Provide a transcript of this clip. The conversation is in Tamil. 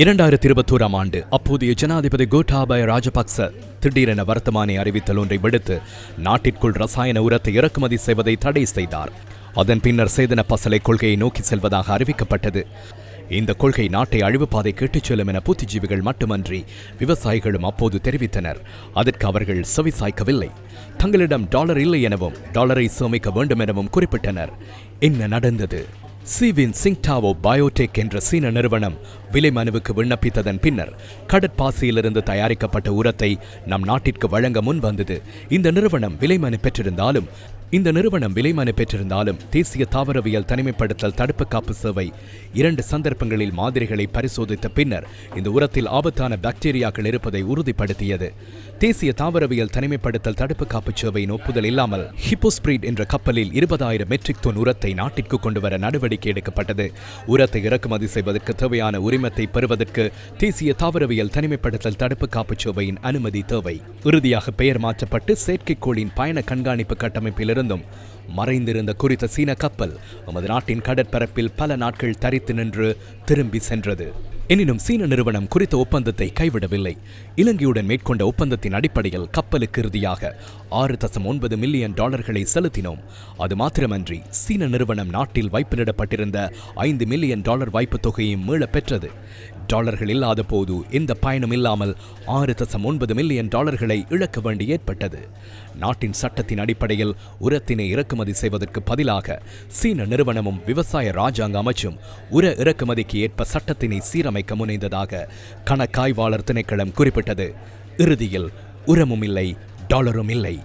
இரண்டாயிரத்தி இருபத்தோராம் ஆண்டு அப்போதைய ஜனாதிபதி கோட்டாபய ராஜபக்ச திடீரென வர்த்தமானி அறிவித்தல் ஒன்றை விடுத்து நாட்டிற்குள் ரசாயன உரத்தை இறக்குமதி செய்வதை தடை செய்தார். அதன் பின்னர் சேதன பசலை கொள்கையை நோக்கி செல்வதாக அறிவிக்கப்பட்டது. இந்த கொள்கை நாட்டை அழிவுப்பாதை கேட்டுச் செல்லும் என புத்திஜீவிகள் மட்டுமன்றி விவசாயிகளும் அப்போது தெரிவித்தனர். அதற்கு அவர்கள் செவிசாய்க்கவில்லை தங்களிடம் டாலர் இல்லை எனவும் டாலரை சேமிக்க வேண்டும் எனவும் குறிப்பிட்டனர். என்ன நடந்தது? சீவின் சிங்டாவோ பயோடெக் என்ற சீன நிறுவனம் விலை மனுவுக்கு விண்ணப்பித்ததன் பின்னர் கடற்பாசியிலிருந்து தயாரிக்கப்பட்ட உரத்தை நம் நாட்டிற்கு வழங்க முன் வந்தது. இந்த நிறுவனம் விலை மனு பெற்றிருந்தாலும் இந்த நிறுவனம் விலை மனு பெற்றிருந்தாலும் தேசிய தாவரவியல் தனிமைப்படுத்தல் தடுப்பு காப்பு சேவை இரண்டு சந்தர்ப்பங்களில் மாதிரிகளை பரிசோதித்த பின்னர் இந்த உரத்தில் ஆபத்தான பாக்டீரியாக்கள் இருப்பதை உறுதிப்படுத்தியது. தேசிய தாவரவியல் தனிமைப்படுத்தல் தடுப்பு காப்பு சேவையின் ஒப்புதல் இல்லாமல் ஹிப்போஸ்பிரீட் என்ற கப்பலில் இருபதாயிரம் மெட்ரிக் தொன் உரத்தை நாட்டிற்கு கொண்டுவர நடவடிக்கை எடுக்கப்பட்டது. உரத்தை இறக்குமதி செய்வதற்கு தேவையான உரிமை உரிமத்தை பெறுவதற்கு தேசிய தாவரவியல் தனிமைப்படுத்தல் தடுப்பு காப்பு சேவையின் அனுமதி தேவை. இறுதியாக பெயர் மாற்றப்பட்டு செயற்கைக்கோளின் பயண கண்காணிப்பு கட்டமைப்பிலிருந்தும் மறைந்திருந்த குறித்த சீன கப்பல் நமது நாட்டின் கடற்பரப்பில் பல நாட்கள் தரித்து நின்று திரும்பி சென்றது. எனினும் சீன நிறுவனம் குறித்த ஒப்பந்தத்தை கைவிடவில்லை. இலங்கையுடன் மேற்கொண்ட ஒப்பந்தத்தின் அடிப்படையில் கப்பலுக்கு இறுதியாக ஆறு தசம் ஒன்பது மில்லியன் டாலர்களை செலுத்தினோம். அது மாத்திரமன்றி சீன நிறுவனம் நாட்டில் வைப்பிலிடப்பட்டிருந்த ஐந்து மில்லியன் டாலர் வாய்ப்பு தொகையும் மீளப் பெற்றது டாலர்கள் இல்லாத போது எந்த பயணம் இல்லாமல் ஆறு தசம் ஒன்பது மில்லியன் டாலர்களை இழக்க வேண்டி ஏற்பட்டது. நாட்டின் சட்டத்தின் அடிப்படையில் உரத்தினை இறக்குமதி செய்வதற்கு பதிலாக சீன நிறுவனமும் விவசாய ராஜாங்க அமைச்சும் உர இறக்குமதிக்கு ஏற்ப சட்டத்தினை சீரமைக்க முனைந்ததாக கணக்காய்வாளர் திணைக்களம் குறிப்பிட்டது. இறுதியில் உரமும் இல்லை டாலரும் இல்லை.